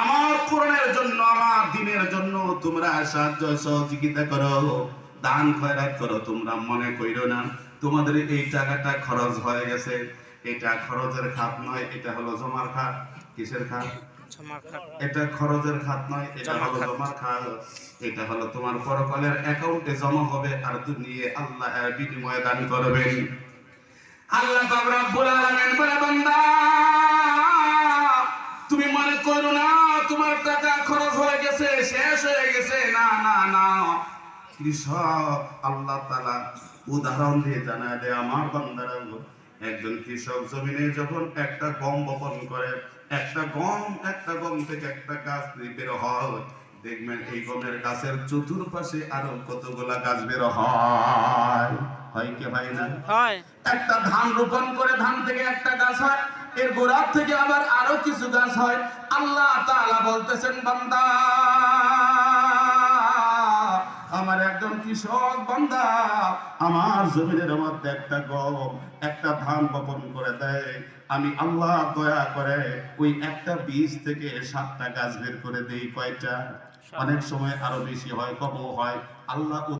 আমার জন্য, আমার দিনের জন্য তোমরা সাহায্য করো। দান খয়রাত করো, তোমরা মনে কইরো না, তোমাদের এই টাকাটা খরচ হয়ে গেছে। এটা খরচের খাত নয়, এটা হলো জমার খাত। কিসের খাত? এটা খরচের খাত নয় এটা হলো জমার খাত। এটা হলো তোমার পরকালের অ্যাকাউন্টে জমা হবে আর দুনিয়ে আল্লাহ বিনিময়ে দান করবেন। আল্লাহ পাক রব্বুল আলামিন বলে বান্দা তুমি মনে করো না তোমার টাকা খরচ হয়ে গেছে শেষ হয়ে গেছে। না না না। কৃষক আল্লাহ তাআলা উদাহরণ দিয়ে জানায় দেয় আমার বান্দারা একজন কৃষক জমিনে যখন একটা গম বপন করে একটা গম একটা গম থেকে একটা গাছ বের হয় দেখবেন এই গমের গাছের চতুর্পাশে আরও কতগুলা গাছ বের হয়। হয় কি হয় না? হয়। একটা ধান রোপণ করে ধান থেকে একটা গাছ হয় এর গোড়ার থেকে আবার আরও কিছু গাছ হয়। আল্লাহ তাআলা বলতেছেন বান্দা কৃষক বান্দা? আমার জমিনের মধ্যে একটা গম একটা ধান বপন করে দেয়। আমি আল্লাহ দয়া করে ওই একটা বীজ থেকে সাতটা গাছ বের করে দেই কয়টা? অনেক সময় আরও বেশি হয় কমও হয়। আল্লাহ